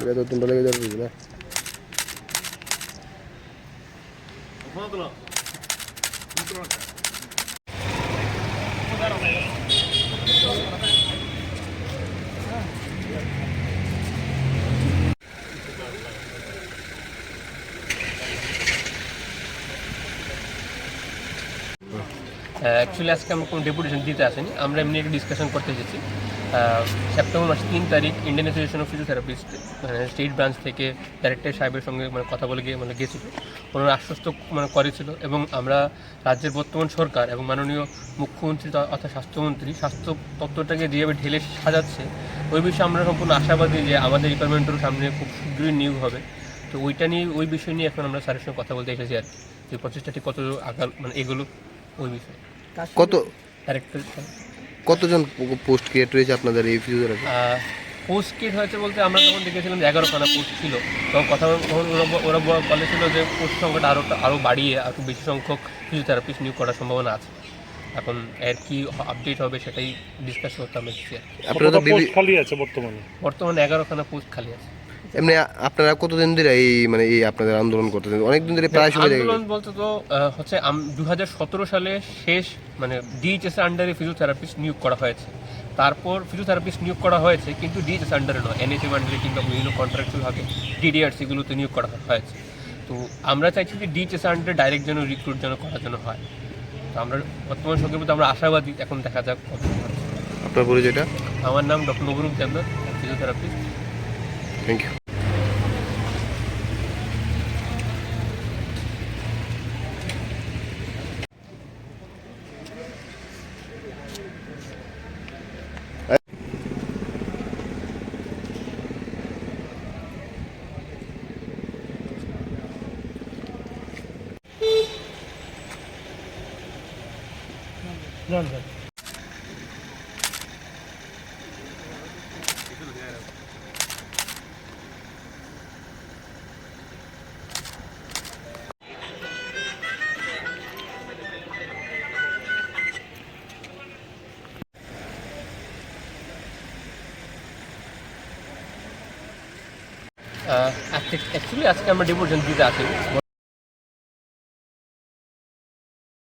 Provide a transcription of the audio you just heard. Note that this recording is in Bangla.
ഇവിടെ തൊട്ടുണ്ടല്ലോ ചെയ്തോണ്ടിരിക്കുന്നത് অ্যাকচুয়ালি আজকে আমি কোনো ডেপুটেশন দিতে আসেনি। আমরা এমনি একটা ডিসকাশন করতে এসেছি সেপ্টেম্বর মাসের তিন তারিখ ইন্ডিয়ান অ্যাসোসিয়েশন অফ ফিজিওথেরাপিস্ট মানে স্টেট ব্রাঞ্চ থেকে ডাইরেক্টর সাহেবের সঙ্গে মানে কথা বলে গিয়ে মানে গেছিল। ওনারা আশ্বস্ত মানে করেছিল এবং আমরা রাজ্যের বর্তমান সরকার এবং মাননীয় মুখ্যমন্ত্রী অর্থাৎ স্বাস্থ্যমন্ত্রী স্বাস্থ্য তত্ত্বটাকে যেভাবে ঢেলে সাজাচ্ছে ওই বিষয়ে আমরা সম্পূর্ণ আশাবাদী যে আমাদের ডিপার্টমেন্টের সামনে খুব শীঘ্রই নিয়োগ হবে। তো ওইটা নিয়ে ওই বিষয় নিয়ে এখন আমরা স্যারের সঙ্গে কথা বলতে এসেছি আর কি। যে প্রচেষ্টাটি কত আগাল মানে এগুলো ওই বিষয়ে। কত ডাইরেক্টর কতজন পোস্ট ক্রিয়েট রয়েছে আপনাদের এই ফিজিওথেরাপি পোস্ট কিট হয়েছে বলতে আমরা যখন দেখেছিলাম যে এগারোখানা পোস্ট ছিল। তখন কথা তখন ওরা বলেছিল যে পোস্ট সংখ্যাটা আরও আরও বাড়িয়ে আরও বেশি সংখ্যক ফিজিওথেরাপিস্ট নিয়োগ করার সম্ভাবনা আছে। এখন এর কি আপডেট হবে সেটাই ডিসকাস করতে আমরা এসেছি আপনারা তো খালি আছে বর্তমানে? বর্তমানে এগারোখানা পোস্ট খালি আছে। এমনি আপনারা কতদিন ধরে এই মানে এই আপনাদের আন্দোলন করতেছেন? অনেক দিন ধরে প্রায় সময় আন্দোলন বলতে তো হচ্ছে দু হাজার সতেরো সালে শেষ মানে ডিএইচএস আন্ডারে ফিজিওথেরাপিস্ট নিয়োগ করা হয়েছে। তারপর ফিজিওথেরাপিস্ট নিয়োগ করা হয়েছে কিন্তু ডিএইচএস আন্ডারে নয় এনএচএম আন্ডারে কিংবা বিভিন্ন কন্ট্রাকচুয়াল ভাবে ডিডিআরসিগুলোতে নিয়োগ করা হয়েছে। তো আমরা চাইছি যে ডিএইচএস আন্ডারে ডাইরেক্ট যেন রিক্রুট যেন করা যেন হয়। তো আমরা বর্তমান সঙ্গে আমরা আশাবাদী এখন দেখা যাক। আপনার পরিচয়টা? আমার নাম doctor Nabarun Debnath physiotherapist thank you London. Actually আজকে আমরা ডিভোশন দিতে আসি